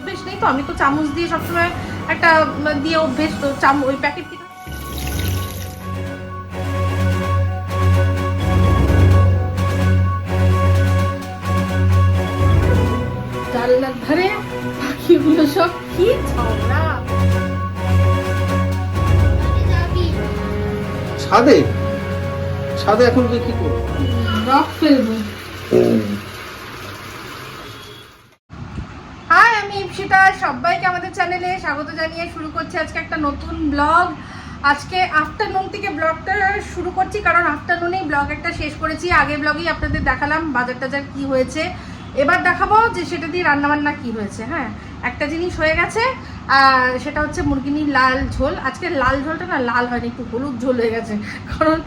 অভ্যেস নেই তো আমি তো চামচ দিয়ে সবসময় একটা দিয়ে অভ্যেস তো চাম ওই প্যাকেট থেকে জানলার ধারে পাখিগুলো সব কি ঝগড়া? ছাদে? ছাদে এখন কি করবি? রক ফেলব। সবাইকে আমাদের চ্যানেলে স্বাগত জানিয়ে শুরু করছি আজকে একটা নতুন ব্লগ। আজকে আফটারনুন থেকে ব্লগটা শুরু করছি, কারণ আফটারনুনেই ব্লগ একটা শেষ করেছি। আগে ব্লগেই আপনাদের দেখালাম বাজার টাজার কী হয়েছে। এবার দেখাবো যে সেটা দিয়ে রান্নাবান্না কি হয়েছে হ্যাঁ? একটা জিনিস হয়ে গেছে সেটা হচ্ছে মুরগিনির লাল ঝোল। আজকে লাল ঝোলটা না, লাল হয়নি, একটু হলুদ ঝোল হয়ে গেছে। কারণ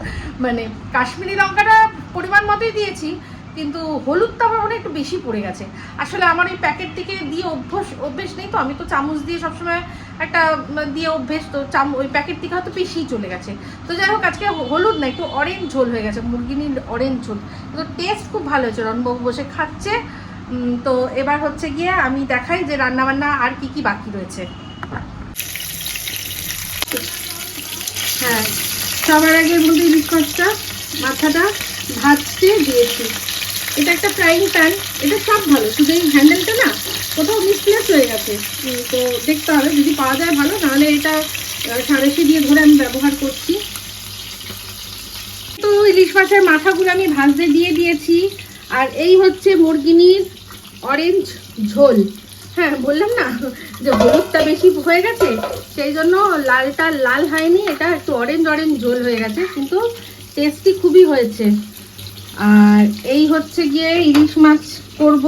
মানে কাশ্মীরি লঙ্কাটা পরিমাণ মতোই দিয়েছি কিন্তু হলুদটা আমার মনে একটু বেশি পড়ে গেছে। আসলে আমার এই প্যাকেট থেকে দিয়ে অভ্যাস, অভ্যেস নেই তো, আমি তো চামচ দিয়ে সবসময় একটা দিয়ে অভ্যেস, তো চাম, ওই প্যাকেট থেকে হয়তো বেশিই চলে গেছে। তো যাই হোক, আজকে হলুদ না, একটু অরেঞ্জ ঝোল হয়ে গেছে, মুরগিনির অরেঞ্জ ঝোল। তো টেস্ট খুব ভালো হয়েছে, রণবাবু বসে খাচ্ছে। তো এবার হচ্ছে গিয়ে আমি দেখাই যে রান্নাবান্না আর কি কি বাকি রয়েছে। হ্যাঁ সবার আগে মধ্যে মাথাটা ভাজতে দিয়েছি। এটা একটা ফ্রাইং প্যান এটা সব ভালো, শুধু এই হ্যান্ডেলটা না, কোথাও মিসপ্লেস হয়ে গেছে। তো দেখতে হবে, যদি পাওয়া যায় ভালো, নাহলে এটা সাঁড়াশি দিয়ে ধরে আমি ব্যবহার করছি। তো ইলিশ মাছের মাথাগুলো আমি ভাজতে দিয়ে দিয়েছি, আর এই হচ্ছে মুরগিনির অরেঞ্জ ঝোল। হ্যাঁ বললাম না, যে হলুদটা বেশি হয়ে গেছে, সেই জন্য লালটা লাল হয়নি, এটা একটু অরেঞ্জ অরেঞ্জ ঝোল হয়ে গেছে, কিন্তু টেস্টি খুবই হয়েছে। আর এই হচ্ছে গিয়ে ইলিশ মাছ করব।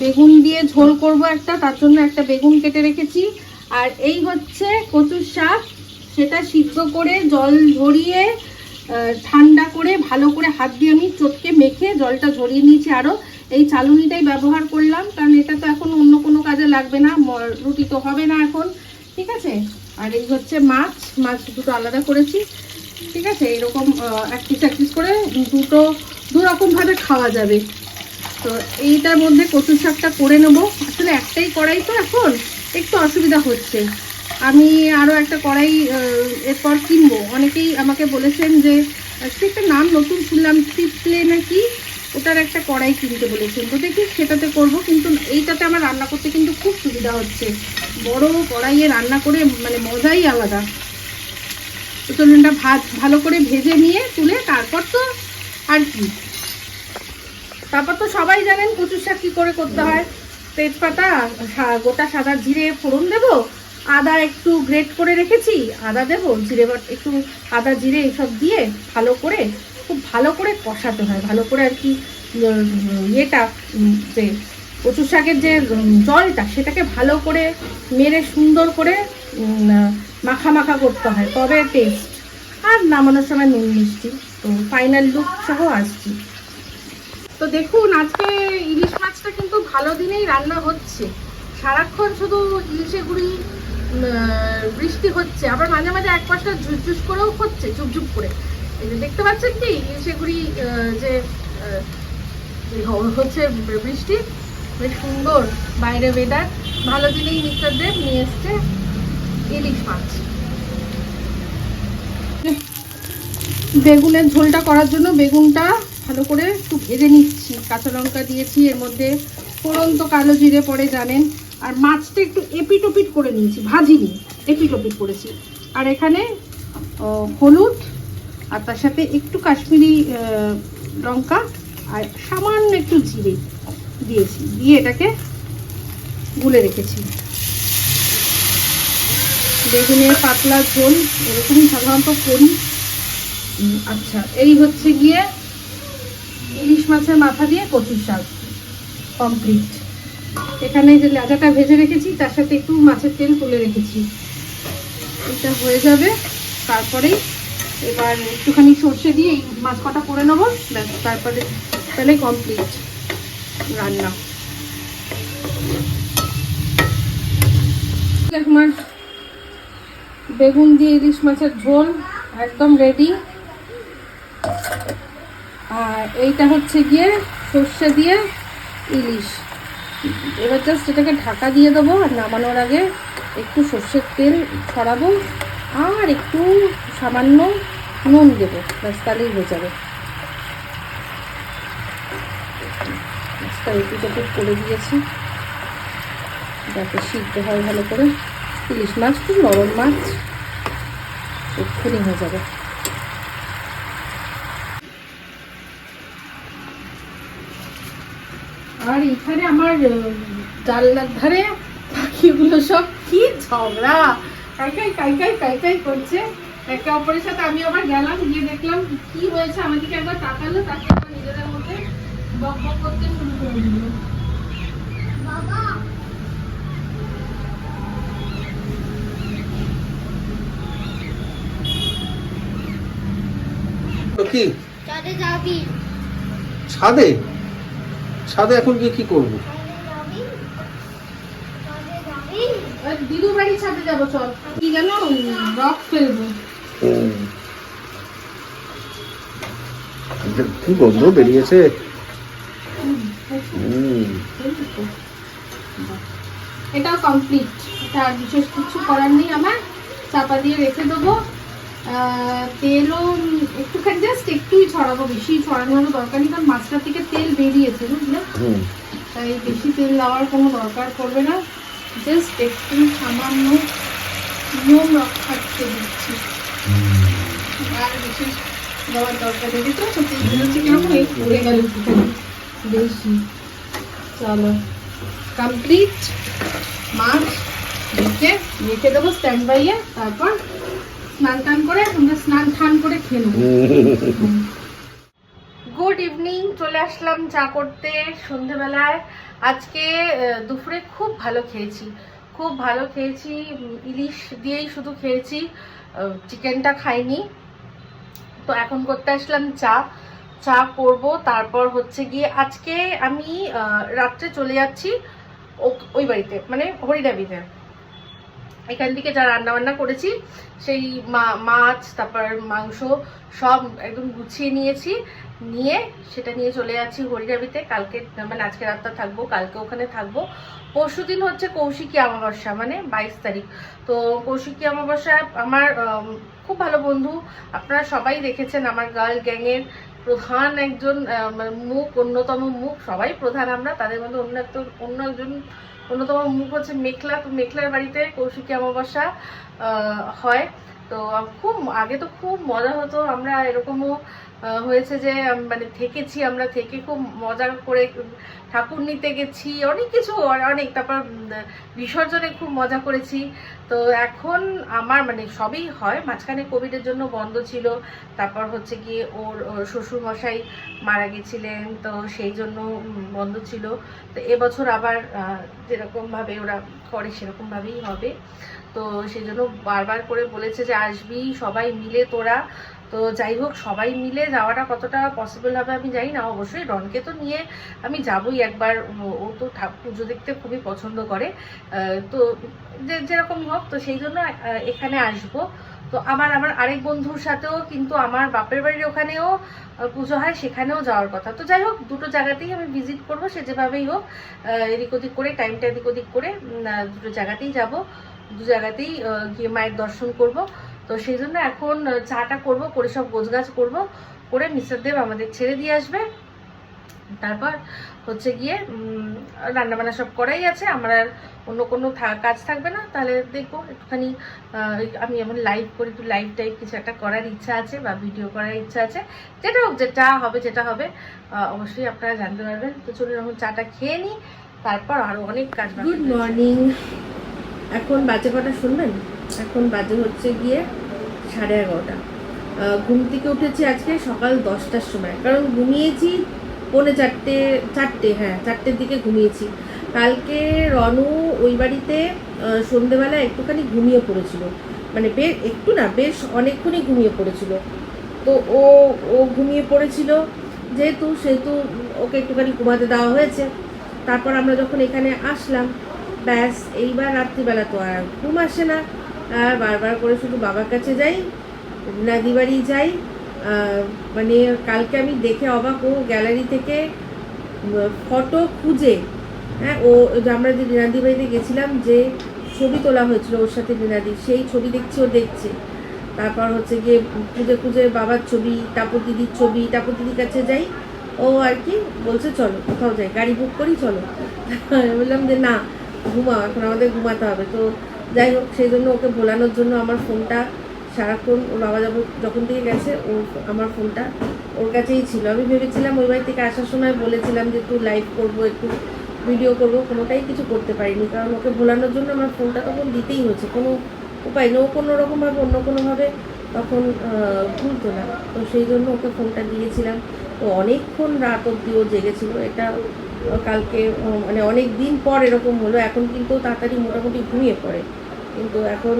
বেগুন দিয়ে ঝোল করব একটা, তার জন্য একটা বেগুন কেটে রেখেছি। আর এই হচ্ছে কচুর শাক, সেটা সিদ্ধ করে জল ঝরিয়ে ঠান্ডা করে ভালো করে হাত দিয়ে আমি চটকে মেখে জলটা ঝরিয়ে নিয়েছি আরও এই চালুনিটাই ব্যবহার করলাম, কারণ এটা তো এখন অন্য কোনো কাজে লাগবে না রুটি তো হবে না এখন, ঠিক আছে? আর এই হচ্ছে মাছ মাছ দুটো আলাদা করেছি। ঠিক আছে? এরকম এক পিস এক পিস করে দুটো, দু রকমভাবে খাওয়া যাবে। তো এইটার মধ্যে কচু শাকটা করে নেব। আসলে একটাই কড়াই তো এখন, একটু অসুবিধা হচ্ছে। আমি আরও একটা কড়াই এরপর কিনবো। অনেকেই আমাকে বলেছেন যে সে একটা নাম নতুন শুনলাম, টিপলে নাকি? ওটার একটা কড়াই কিনতে বলেছেন। তো দেখি সেটাতে করব, কিন্তু এইটাতে আমার রান্না করতে কিন্তু খুব সুবিধা হচ্ছে। বড় কড়াইয়ে রান্না করে মানে মজাই আলাদা। তো ভাত, ভালো করে ভেজে নিয়ে তুলে তারপর তো আর কি। তারপর তো সবাই জানেন কচুর শাক কী করে করতে হয়। তেজপাতা গোটা সাদা জিরে ফোড়ন দেবো, আদা একটু গ্রেট করে রেখেছি, আদা দেবো, জিরে একটু আদা, জিরে এসব দিয়ে ভালো করে, খুব ভালো করে কষাতে হয়, ভালো করে আর কি ইয়েটা যে কচু শাকের যে জলটা সেটাকে ভালো করে মেরে সুন্দর করে মাখা করতে হয়, তবে টেস্ট আর নামানোর সময় নুন, মিষ্টি। তো ফাইনাল লুক সহ আসছি। তো দেখুন, আজকে ইলিশ মাছটা কিন্তু ভালো দিনেই রান্না হচ্ছে। সারাক্ষণ শুধু ইলিশে গুড়ি বৃষ্টি হচ্ছে। আবার মাঝে মাঝে এক পাশটা ঝুসঝুস করেও হচ্ছে, ঝুপঝুপ করে। দেখতে পাচ্ছেন কি, ইলিশে গুড়ি যে হচ্ছে বৃষ্টি। বেশ সুন্দর বাইরে ওয়েদার ভালো দিনেই মিস্টার দেব নিয়ে এসছে। বেগুনের ঝোলটা করার জন্য বেগুনটা ভালো করে একটু ভেজে নিচ্ছি। কাঁচা লঙ্কা দিয়েছি, এর মধ্যে ফোড়ন তো কালো জিরে পরে জানেন। আর মাছটা একটু এপিট ওপিট করে নিয়েছি, ভাজিনি এপিট ওপিট করেছি। আর এখানে হলুদ, আর তার সাথে একটু কাশ্মীরি লঙ্কা, আর সামান্য একটু জিরে দিয়েছি। দিয়ে এটাকে গুলে রেখেছি। বেগুনের পাতলা ঝোল এরকমই সাধারণত করি। আচ্ছা এই হচ্ছে গিয়ে ইলিশ মাছের মাথা দিয়ে কচুর শাক কমপ্লিট এখানে যে লাজাটা ভেজে রেখেছি, তার সাথে একটু মাছের তেল তুলে রেখেছি। এটা হয়ে যাবে তারপরেই এবার একটুখানি সর্ষে দিয়ে এই মাছ কটা করে নেব, ব্যাস, তারপরে তাহলে কমপ্লিট রান্না। আমার বেগুন দিয়ে ইলিশ মাছের ঝোল, একদম রেডি আর এইটা হচ্ছে গিয়ে সর্ষে দিয়ে ইলিশ। এবার জাস্ট এটাকে ঢাকা দিয়ে দেবো আর নামানোর আগে একটু সর্ষের তেল ছড়াবো আর একটু সামান্য নুন দেবো। ব্যাস, তাহলেই হয়ে যাবে। একটু করে দিয়েছি। যাতে সিদ্ধ হয় ভালো করে। ইলিশ মাছ খুব নরম মাছ। এক্ষুনি হয়ে যাবে। আর এখানে আমার জানলার ধারে পাখিগুলো সব কি ঝগড়া। কাইকাই কাইকাই কাইকাই করছে। একে অপরের সাথে আমি আবার গেলাম, গিয়ে দেখলাম কি হয়েছে। আমাদেরকে একবার তাকালো তাকে আবার নিজেদের মধ্যে বক বক করতে শুরু করে দিল। তো কি? ছাদে ছাদে? এখন গিয়ে কি করব? দিদু বাড়ি ছাদে যাব চল। কি যেন রক ফেলব। কি গন্ধ বেরিয়েছে? এটাও কমপ্লিট এটা বিশেষ কিছু করার নেই আমার। চাপা দিয়ে রেখে দেবো। তেলও একটুখানি জাস্ট একটুই ছড়াবো বেশি ছড়ানোর দরকার নেই কারণ মাছটা থেকে তেল বেরিয়েছে বুঝলে? তাই বেশি তেল দেওয়ার কোনো দরকার পড়বে না। জাস্ট একটু সামান্য নিয়ম রক্ষা রক্ষার্থে দিচ্ছি। আর বেশি দেওয়ার দরকার নেই তো সত্যি হচ্ছে কীরকম? এই পড়ে গেল একটুখানি। বেশি চলো। কমপ্লিট মাছ রেখে রেখে দেবো স্ট্যান্ড বাইয়ে তারপর স্নান টান করে, আমরা স্নান টান করে খেয়ে নেব। গুড ইভিনিং চলে আসলাম চা করতে সন্ধেবেলায়। আজকে দুপুরে খুব ভালো খেয়েছি। খুব ভালো খেয়েছি ইলিশ দিয়েই শুধু খেয়েছি চিকেনটা খাইনি। তো এখন করতে আসলাম চা। চা করব, তারপর হচ্ছে গিয়ে আজকে আমি রাত্রে চলে যাচ্ছি ওই বাড়িতে মানে হরিডাবিতে এখান থেকে যা রান্না বান্না করেছি, সেই মাছ, তারপর মাংস, সব একদম গুছিয়ে নিয়েছি, নিয়ে সেটা নিয়ে চলে যাচ্ছি হরিডাবিতে কালকে মানে আজকে রাতটা থাকব, কালকে ওখানে থাকব। পরশু দিন হচ্ছে কৌশিকী অমাবস্যা মানে বাইশ তারিখ। তো কৌশিকী অমাবস্যা আমার খুব ভালো বন্ধু। আপনারা সবাই দেখেছেন আমার গার্ল গ্যাংয়ের প্রধান একজন মানে মুখ, অন্যতম মুখ, সবাই প্রধান আমরা, তাদের মধ্যে অন্য একটা অন্য একজন অন্যতম মুখ হচ্ছে মেখলা, তো মেখলার বাড়িতে কৌশিকী অমাবস্যা হয়। তো খুব, আগে তো খুব মজা হতো, আমরা এরকমও হয়েছে যে মানে থেকেছি আমরা, থেকে খুব মজা করে ঠাকুর নিতে গেছি, অনেক কিছু অনেক, তারপর বিসর্জনে খুব মজা করেছি। তো এখন আমার মানে সবই হয়, মাঝখানে কোভিডের জন্য বন্ধ ছিল, তারপর হচ্ছে গিয়ে ওর ওর শ্বশুর মশাই মারা গেছিলেন, তো সেই জন্য বন্ধ ছিল। তো এবছর আবার যেরকমভাবে ওরা করে, সেরকমভাবেই হবে। তো সেই জন্য বারবার করে বলেছে যে, আসবি সবাই মিলে তোরা তো যাই হোক, সবাই মিলে যাওয়াটা কতটা পসিবল হবে আমি জানি না। অবশ্যই রনকে তো নিয়ে আমি যাবই একবার। ও- তো পুজো দেখতে খুবই পছন্দ করে। তো যে যেরকমই হোক, তো সেই জন্য এখানে আসব। তো আমার আমার আরেক বন্ধুর সাথেও কিন্তু আমার বাপের বাড়ির ওখানেও পুজো হয়, সেখানেও যাওয়ার কথা। তো যাই হোক, দুটো জায়গাতেই আমি ভিজিট করব, সে যেভাবেই হোক। এদিক ওদিক করে টাইমটা এদিক ওদিক করে দুটো জায়গাতেই যাব। দু জায়গাতেই গিয়ে মায়ের দর্শন করব। তো সেই জন্য এখন চাটা করব করে সব গোছগাছ করব করে মিস্টার দেব আমাদের ছেড়ে দিয়ে আসবে। তারপর হচ্ছে গিয়ে রান্না বান্না সব করাই আছে আমার আর অন্য কোনো কাজ থাকবে না। তাহলে দেখব একটুখানি আমি এমন লাইভ করি একটু লাইভ টাইপ কিছু একটা করার ইচ্ছা আছে বা ভিডিও করার ইচ্ছা আছে। যেটা হোক যেটা হবে যেটা হবে অবশ্যই আপনারা জানতে পারবেন। তো চলুন এখন চাটা খেয়ে নিই তারপর আরও অনেক কাজ গুড মর্নিং এখন বাজে কটা শুনবেন? এখন বাজে হচ্ছে গিয়ে সাড়ে এগারোটা। ঘুম থেকে উঠেছি আজকে সকাল দশটার সময়। কারণ ঘুমিয়েছি পৌনে চারটে চারটে হ্যাঁ চারটের দিকে ঘুমিয়েছি। কালকে রনু ওই বাড়িতে সন্ধেবেলা একটুখানি ঘুমিয়ে পড়েছিল। মানে বেশ একটু না, বেশ অনেকক্ষণই ঘুমিয়ে পড়েছিল। তো ও ও ঘুমিয়ে পড়েছিল, যেহেতু, সেহেতু ওকে একটুখানি ঘুমাতে দেওয়া হয়েছে। তারপর আমরা যখন এখানে আসলাম, ব্যাস, এইবার রাত্রিবেলা তো আর ঘুম আসে না। বারবার করে শুধু বাবার কাছে যাই নাদি বাড়ি যাই। মানে কালকে আমি দেখে অবাক, ও গ্যালারি থেকে ফটো খুঁজে হ্যাঁ ও আমরা যে রিনাদি বাড়িতে গেছিলাম যে ছবি তোলা হয়েছিল ওর সাথে রিনাদি সেই ছবি দেখছি, ও দেখছে। তারপর হচ্ছে গিয়ে খুঁজে খুঁজে বাবার ছবি টাপুর দিদির ছবি টাপুর দিদির কাছে যাই। ও আর কি বলছে, চলো, কোথাও যাই, গাড়ি বুক করি, চলো। বললাম যে, না, ঘুমাও, এখন আমাদের ঘুমাতে হবে। তো যাই হোক, সেই জন্য ওকে ভোলানোর জন্য আমার ফোনটা সারাক্ষণ ওর বাবা যখন যখন থেকে গেছে ও আমার ফোনটা ওর কাছেই ছিল। আমি ভেবেছিলাম ওই বাড়ি থেকে আসার সময় বলেছিলাম যে একটু লাইভ করব, একটু ভিডিও করব, কোনোটাই কিছু করতে পারিনি। কারণ ওকে ভোলানোর জন্য আমার ফোনটা তখন দিতেই হচ্ছে। কোনো উপায় নেই। ও কোনো রকমভাবে, অন্য কোনোভাবে তখন ভুলতো না। তো সেই জন্য ওকে ফোনটা দিয়েছিলাম। তো অনেকক্ষণ রাত অবধি ও জেগেছিল। এটা কালকে মানে অনেক দিন পর এরকম হলো, এখন কিন্তু তাড়াতাড়ি মোটামুটি ঘুমিয়ে পড়ে। কিন্তু এখন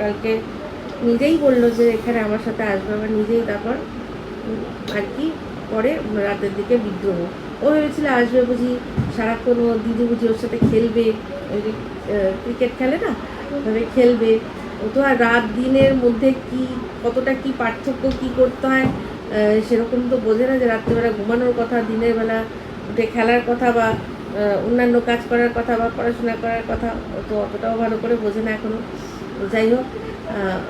কালকে নিজেই বলল যে এখানে আমার সাথে আসবে, আবার নিজেই তারপর আর কি পরে রাতের দিকে বিদ্রোহ। ও ভেবেছিল আসবে বুঝি সারাক্ষণ ও দিদি বুঝি ওর সাথে খেলবে ক্রিকেট খেলে না? ওভাবে খেলবে। ও তো আর রাত দিনের মধ্যে কি, কতটা কি পার্থক্য কি করতে হয় সেরকম তো বোঝে না যে রাত্রেবেলা ঘুমানোর কথা, দিনের বেলা উঠে খেলার কথা বা অন্যান্য কাজ করার কথা বা পড়াশোনা করার কথা তো অতটাও ভালো করে বোঝে না এখনও যাই হোক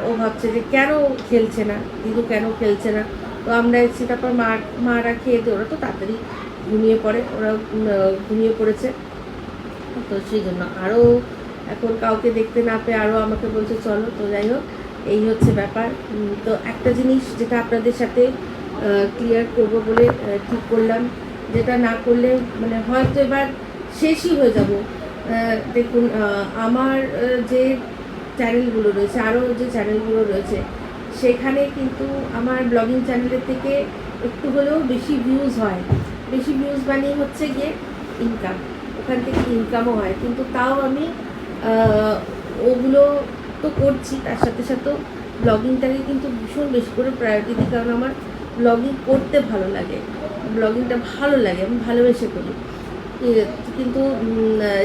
ও ভাবছে যে কেন খেলছে না? দিদু কেন খেলছে না? তো আমরা এসেছি তারপর মা, মারা খেয়ে দিয়ে ওরা তো তাড়াতাড়ি ঘুমিয়ে পড়ে, ওরা ঘুমিয়ে পড়েছে। তো সেই জন্য আরও এখন কাউকে দেখতে না পেয়ে আরও আমাকে বলছে, চলো। তো যাই হোক, এই হচ্ছে ব্যাপার। তো একটা জিনিস যেটা আপনাদের সাথে ক্লিয়ার করব বলে ঠিক করলাম। যেটা না করলে মানে হয়তো এবার শেষই হয়ে যাব। দেখুন আমার যে চ্যানেলগুলো রয়েছে আরও যে চ্যানেলগুলো রয়েছে, সেখানে কিন্তু আমার ব্লগিং চ্যানেলের থেকে একটু হলেও বেশি ভিউজ হয়। বেশি ভিউজ বানিয়ে হচ্ছে গিয়ে ইনকাম ওখান থেকে ইনকামও হয়। কিন্তু তাও আমি ওগুলো তো করছি, তার সাথে সাথেও ব্লগিংটাকে কিন্তু ভীষণ বেশি করে প্রায়োরিটি দিই, কারণ আমার ব্লগিং করতে ভালো লাগে। ব্লগিংটা ভালো লাগে, আমি ভালোবেসে করি। কিন্তু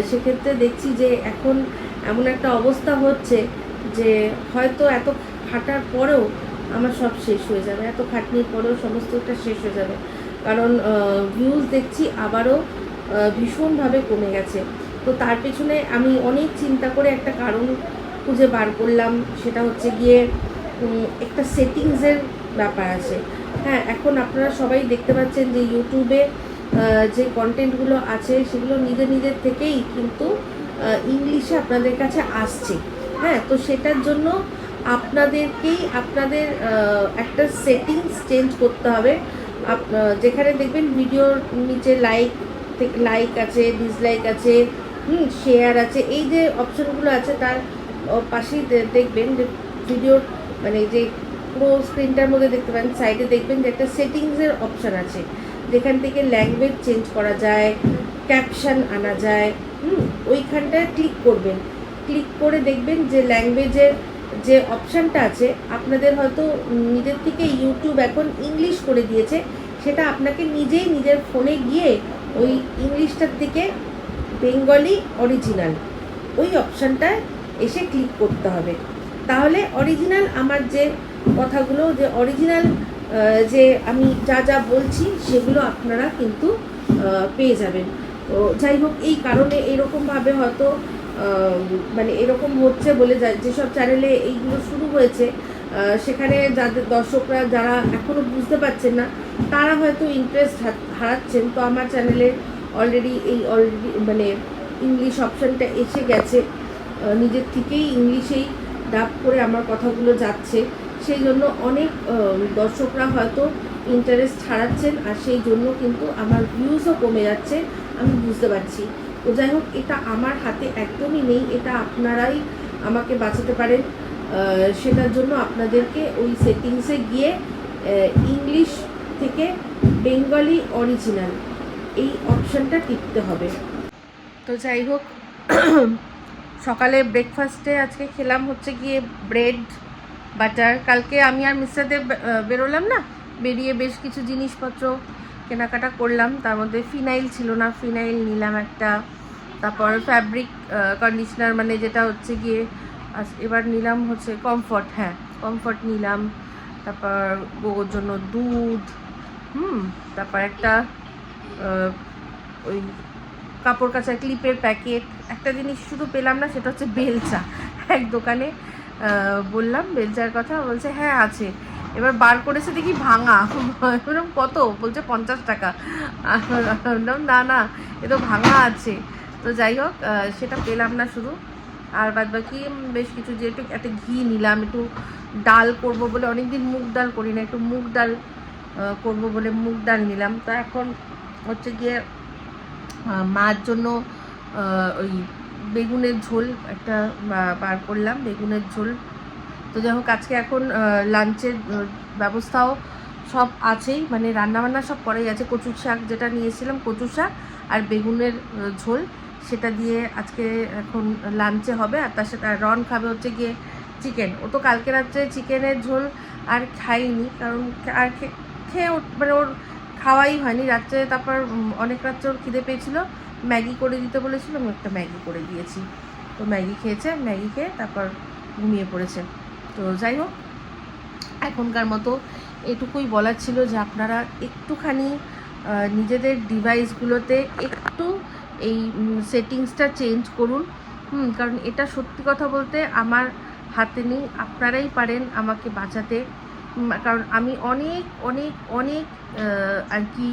সেক্ষেত্রে দেখছি যে এখন এমন একটা অবস্থা হচ্ছে যে হয়তো এত খাটার পরেও আমার সব শেষ হয়ে যাবে, এত খাটনির পরেও সমস্তটা শেষ হয়ে যাবে। কারণ ভিউজ দেখছি আবারও ভীষণভাবে কমে গেছে। তো তার পেছনে আমি অনেক চিন্তা করে একটা কারণ খুঁজে বার করলাম, সেটা হচ্ছে গিয়ে একটা সেটিংসের ব্যাপার আছে। হ্যাঁ এখন আপনারা সবাই দেখতে পাচ্ছেন যে ইউটিউবে যে কন্টেন্টগুলো আছে সেগুলো নিজের নিজের থেকেই কিন্তু ইংলিশে আপনাদের কাছে আসছে। হ্যাঁ তো সেটার জন্য আপনাদেরকেই আপনাদের একটা সেটিংস চেঞ্জ করতে হবে। যেখানে দেখবেন ভিডিওর নিচে লাইক লাইক আছে, ডিসলাইক আছে, হুম, শেয়ার আছে, এই যে অপশনগুলো আছে, তার পাশেই দেখবেন যে ভিডিওর মানে যে পুরো স্ক্রিনটার মধ্যে দেখতে পারেন সাইডে দেখবেন যে একটা সেটিংসের অপশান আছে। যেখান থেকে ল্যাঙ্গুয়েজ চেঞ্জ করা যায় ক্যাপশন আনা যায়, হুম ওইখানটায় ক্লিক করবেন। ক্লিক করে দেখবেন যে ল্যাঙ্গুয়েজের যে অপশানটা আছে, আপনাদের হয়তো নিজের থেকে ইউটিউব এখন ইংলিশ করে দিয়েছে, সেটা আপনাকে নিজেই নিজের ফোনে গিয়ে ওই ইংলিশটার থেকে বেঙ্গলি অরিজিনাল ওই অপশানটায় এসে ক্লিক করতে হবে। তাহলে অরিজিনাল আমার যে কথাগুলো, যে অরিজিনাল যে আমি যা যা বলছি সেগুলো আপনারা কিন্তু পেয়ে যাবেন। তো যাই হোক, এই কারণে এরকমভাবে হয়তো মানে এরকম হচ্ছে বলে যা- যেসব চ্যানেলে এইগুলো শুরু হয়েছে সেখানে যাদের দর্শকরা যারা এখনও বুঝতে পারছেন না, তারা হয়তো ইন্টারেস্ট হারাচ্ছেন। তো আমার চ্যানেলে অলরেডি এই অলরেডি মানে ইংলিশ অপশানটা এসে গেছে। নিজের থেকেই ইংলিশেই ডাব করে আমার কথাগুলো যাচ্ছে। সেই জন্য অনেক দর্শকরা হয়তো ইন্টারেস্ট হারাচ্ছেন আর সেই জন্য কিন্তু আমার ভিউজও কমে যাচ্ছে, আমি বুঝতে পারছি। তো যাই হোক, এটা আমার হাতে একদমই নেই, এটা আপনারাই আমাকে বাঁচাতে পারেন। সেটার জন্য আপনাদেরকে ওই সেটিংসে গিয়ে ইংলিশ থেকে বেঙ্গলি অরিজিনাল এই অপশানটা টিপতে হবে। তো যাই হোক, সকালে ব্রেকফাস্টে আজকে খেলাম হচ্ছে গিয়ে ব্রেড বাটার কালকে আমি আর মিস্টার দেব বেরোলাম না। বেরিয়ে বেশ কিছু জিনিসপত্র কেনাকাটা করলাম। তার মধ্যে ফিনাইল ছিল না। ফিনাইল নিলাম একটা। তারপর ফ্যাব্রিক কন্ডিশনার মানে যেটা হচ্ছে গিয়ে এবার নিলাম হচ্ছে কমফর্ট হ্যাঁ কমফর্ট নিলাম। তারপর গোগোর জন্য দুধ, হুম, তারপর একটা ওই কাপড় কাচা ক্লিপের প্যাকেট একটা জিনিস শুধু পেলাম না, সেটা হচ্ছে বেলচা। এক দোকানে বললাম, বেলচার কথা, বলছে হ্যাঁ আছে। এবার বার করেছে দেখি ভাঙা। বললাম কত? বলছে পঞ্চাশ টাকা। বললাম, না না, এ তো ভাঙা আছে। তো যাই হোক সেটা পেলাম না শুধু। আর বাদ বাকি বেশ কিছু যে একটু, একটা ঘি নিলাম, একটু ডাল করব বলে অনেকদিন মুগ ডাল করি না, একটু মুগ ডাল করব বলে মুগ ডাল নিলাম। তো এখন হচ্ছে গিয়ে মার জন্য ওই বেগুনের ঝোল একটা বার করলাম, বেগুনের ঝোল। তো যাই হোক, আজকে এখন লাঞ্চের ব্যবস্থাও সব আছেই মানে রান্নাবান্না সব করাই আছে। কচুর শাক যেটা নিয়েছিলাম, কচুর শাক আর বেগুনের ঝোল, সেটা দিয়ে আজকে এখন লাঞ্চে হবে। আর তার সাথে রন খাবে হচ্ছে গিয়ে চিকেন। ও তো কালকে রাত্রে চিকেনের ঝোল আর খাইনি কারণ আর খেয়ে মানে ওর খাওয়াই হয়নি। রাত্রে তারপর অনেক রাত্রে ওর খিদে পেয়েছিল। ম্যাগি করে দিতে বলেছিল, আমি একটা ম্যাগি করে দিয়েছি। তো ম্যাগি খেয়েছে, ম্যাগি খেয়ে তারপর ঘুমিয়ে পড়েছে। তো যাই হোক, এখনকার মতো এটুকুই বলার ছিল যে আপনারা একটুখানি নিজেদের ডিভাইসগুলোতে একটু এই সেটিংসটা চেঞ্জ করুন। হুম, কারণ এটা সত্যি কথা বলতে আমার হাতে নেই, আপনারাই পারেন আমাকে বাঁচাতে। কারণ আমি অনেক অনেক অনেক আর কি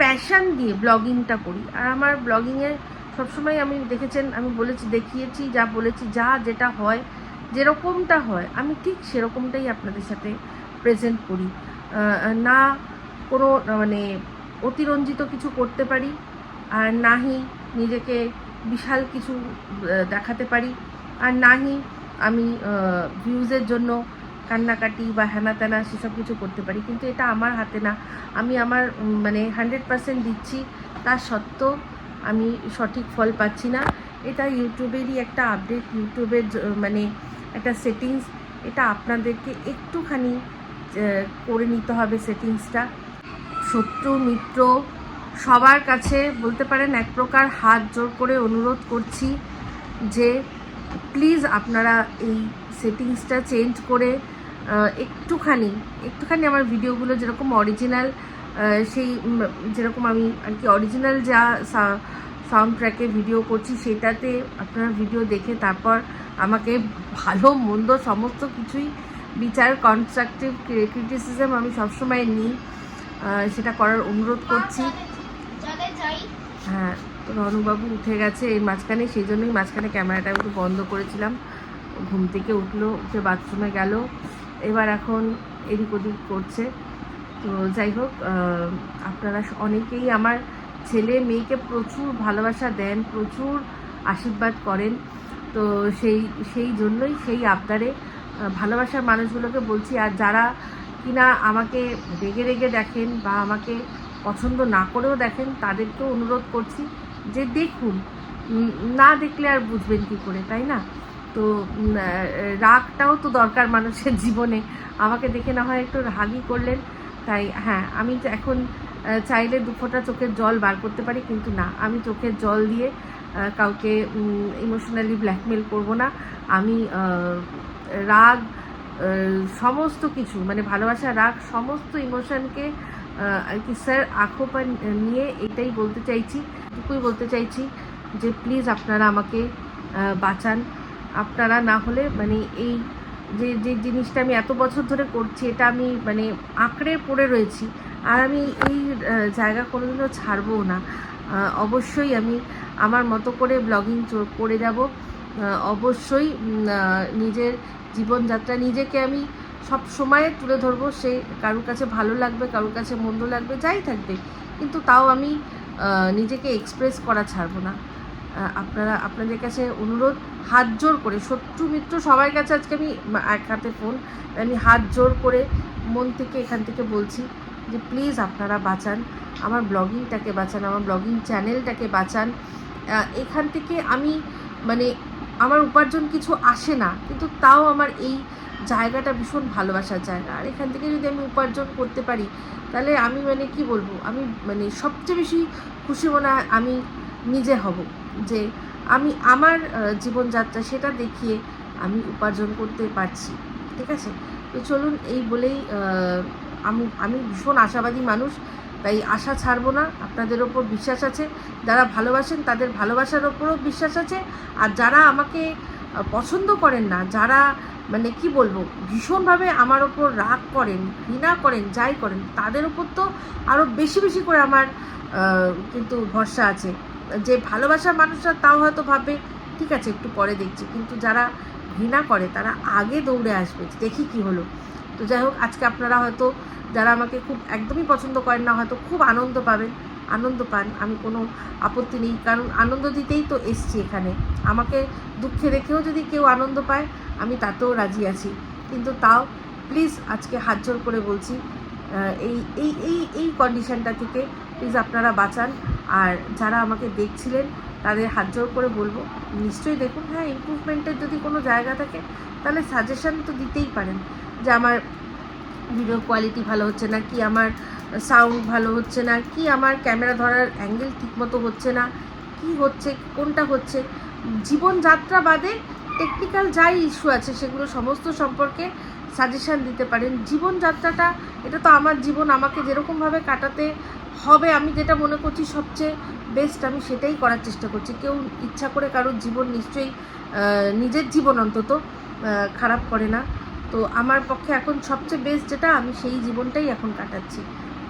প্যাশন দিয়ে ব্লগিংটা করি। আর আমার ব্লগিংয়ে সবসময় আমি দেখেছেন, আমি বলেছি, দেখিয়েছি, যা বলেছি, যা যেটা হয়, যেরকমটা হয়, আমি ঠিক সেরকমটাই আপনাদের সাথে প্রেজেন্ট করি। না কোনো মানে অতিরঞ্জিত কিছু করতে পারি, আর নাহি নিজেকে বিশাল কিছু দেখাতে পারি, আর নাহি আমি ভিউজের জন্য কান্নাকাটি বা হ্যানা ত্যানা সেসব কিছু করতে পারি। কিন্তু এটা আমার হাতে না। আমি আমার মানে হান্ড্রেড পার্সেন্ট দিচ্ছি। তা সত্ত্বেও আমি সঠিক ফল পাচ্ছি না। এটা ইউটিউবেরই একটা আপডেট। ইউটিউবের মানে একটা সেটিংস। এটা আপনাদেরকে একটুখানি করে নিতে হবে সেটিংসটা। শত্রু, মিত্র সবার কাছে বলতে পারেন এক প্রকার হাত জোর করে অনুরোধ করছি যে, প্লিজ আপনারা এই সেটিংসটা চেঞ্জ করে একটুখানি একটুখানি আমার ভিডিওগুলো যেরকম অরিজিনাল সেই যেরকম আমি আর কি অরিজিনাল যা সাউন্ড ট্র্যাকে ভিডিও করছি সেটাতে আপনারা ভিডিও দেখে তারপর আমাকে ভালো মন্দ সমস্ত কিছুই বিচার কনস্ট্রাকটিভ ক্রিটিসিজম আমি সবসময় নিই। সেটা করার অনুরোধ করছি। হ্যাঁ তো রনুবাবু উঠে গেছে এই মাঝখানে সেই জন্যই মাঝখানে ক্যামেরাটা একটু বন্ধ করেছিলাম। ঘুম থেকে উঠল উঠে বাথরুমে গেল। এবার এখন এদিক ওদিক করছে। তো যাই হোক আপনারা অনেকেই আমার ছেলে মেয়েকে প্রচুর ভালোবাসা দেন, প্রচুর আশীর্বাদ করেন। তো সেই সেই জন্যই সেই আবদারে ভালোবাসার মানুষগুলোকে বলছি, আর যারা কিনা আমাকে রেগে রেগে দেখেন বা আমাকে পছন্দ না করেও দেখেন, তাদেরকেও অনুরোধ করছি যে দেখুন না দেখলে আর বুঝবেন কি করে, তাই না? তো রাগটাও তো দরকার মানুষের জীবনে। আমাকে দেখে না হয় একটু রাগই করলেন। তাই হ্যাঁ আমি এখন চাইলে দু ফোঁটা চোখের জল বার করতে পারি, কিন্তু না, আমি চোখের জল দিয়ে কাউকে ইমোশনালি ব্ল্যাকমেল করব না। আমি রাগ সমস্ত কিছু মানে ভালোবাসা, রাগ, সমস্ত ইমোশনকে আর কি স্যার পর নিয়ে এটাই বলতে চাইছি, এটুকুই বলতে চাইছি যে প্লিজ আপনারা আমাকে বাঁচান। আপনারা না হলে মানে এই যে যে জিনিসটা আমি এত বছর ধরে করছি, এটা আমি মানে আঁকড়ে পড়ে রয়েছি। আর আমি এই জায়গা কোনোদিনও ছাড়বও না। অবশ্যই আমি আমার মতো করে ব্লগিং করে যাব। অবশ্যই নিজের জীবনযাত্রা নিজেকে আমি সব সময় তুলে ধরবো। সে কারোর কাছে ভালো লাগবে, কারোর কাছে মন্দ লাগবে, যাই থাকবে। কিন্তু তাও আমি নিজেকে এক্সপ্রেস করা ছাড়বো না। আপনারা, আপনাদের কাছে অনুরোধ, হাত জোর করে, শত্রু মিত্র সবার কাছে আজকে আমি এক হাতে ফোন আমি হাত জোর করে মন থেকে এখান থেকে বলছি যে প্লিজ আপনারা বাঁচান, আমার ব্লগিংটাকে বাঁচান, আমার ব্লগিং চ্যানেলটাকে বাঁচান। এখান থেকে আমি মানে আমার উপার্জন কিছু আসে না, কিন্তু তাও আমার এই জায়গাটা ভীষণ ভালোবাসার জায়গা। আর এখান থেকে যদি আমি উপার্জন করতে পারি, তাহলে আমি মানে কি বলব, আমি মানে সবচেয়ে বেশি খুশি মনে আমি নিজে হব। যে আমি আমার জীবনযাত্রা সেটা দেখিয়ে আমি উপার্জন করতে পারছি, ঠিক আছে? তো চলুন এই বলেই আমি আমি ভীষণ আশাবাদী মানুষ, তাই আশা ছাড়বো না, আপনাদের ওপর বিশ্বাস আছে। যারা ভালোবাসেন, তাদের ভালোবাসার ওপরও বিশ্বাস আছে। আর যারা আমাকে পছন্দ করেন না, যারা মানে কি বলব, ভীষণভাবে আমার ওপর রাগ করেন, ঘৃণা করেন, যাই করেন, তাদের ওপর তো আরও বেশি বেশি করে আমার কিন্তু ভরসা আছে। যে ভালোবাসার মানুষরা তাও হয়তো ভাববে, ঠিক আছে, একটু পরে দেখছি। কিন্তু যারা ঘৃণা করে, তারা আগে দৌড়ে আসবে দেখি কি হলো। তো যাই হোক, আজকে আপনারা হয়তো যারা আমাকে খুব একদমই পছন্দ করেন না, হয়তো খুব আনন্দ পাবেন। আনন্দ পান, আমি কোনো আপত্তি নেই। কারণ আনন্দ দিতেই তো এসছি এখানে। আমাকে দুঃখে দেখেও যদি কেউ আনন্দ পায়, আমি তাতেও রাজি আছি। কিন্তু তাও, প্লিজ আজকে হাত জোর করে বলছি এই এই এই এই কন্ডিশনটা থেকে, প্লিজ আপনারা বাঁচান। আর যারা আমাকে দেখছিলেন, তাদের হাত জোর করে বলব, নিশ্চয়ই দেখুন হ্যাঁ ইমপ্রুভমেন্টের যদি কোনো জায়গা থাকে, তাহলে সাজেশন তো দিতেই পারেন যে আমার ভিডিও কোয়ালিটি ভালো হচ্ছে না, কি আমার সাউন্ড ভালো হচ্ছে না, কি আমার ক্যামেরা ধরার অ্যাঙ্গেল ঠিকমতো হচ্ছে না, কি হচ্ছে, কোনটা হচ্ছে। জীবনযাত্রা বাদে টেকনিক্যাল যাই ইস্যু আছে, সেগুলো সমস্ত সম্পর্কে সাজেশান দিতে পারেন। জীবনযাত্রাটা, এটা তো আমার জীবন, আমাকে যেরকমভাবে কাটাতে হবে, আমি যেটা মনে করছি সবচেয়ে বেস্ট আমি সেটাই করার চেষ্টা করছি। কেউ ইচ্ছা করে কারোর জীবন নিশ্চয়ই নিজের জীবন অন্তত খারাপ করে না। তো আমার পক্ষে এখন সবচেয়ে বেস্ট যেটা, আমি সেই জীবনটাই এখন কাটাচ্ছি।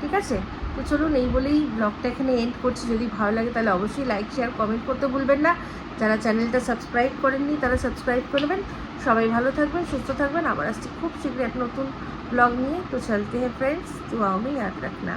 ঠিক আছে? তো চলুন, এই বলেই ব্লগটা এখানে এন্ড করছি। যদি ভালো লাগে, তাহলে অবশ্যই লাইক শেয়ার কমেন্ট করতে ভুলবেন না। যারা চ্যানেলটা সাবস্ক্রাইব করেননি, তারা সাবস্ক্রাইব করবেন সবাই ভালো থাকবেন, সুস্থ থাকবেন। আবার আসছি খুব শীঘ্রই এক নতুন ব্লগ নিয়ে। তো চলতে হ্যাঁ ফ্রেন্ডস তো আমি ইয়াদ রাখনা।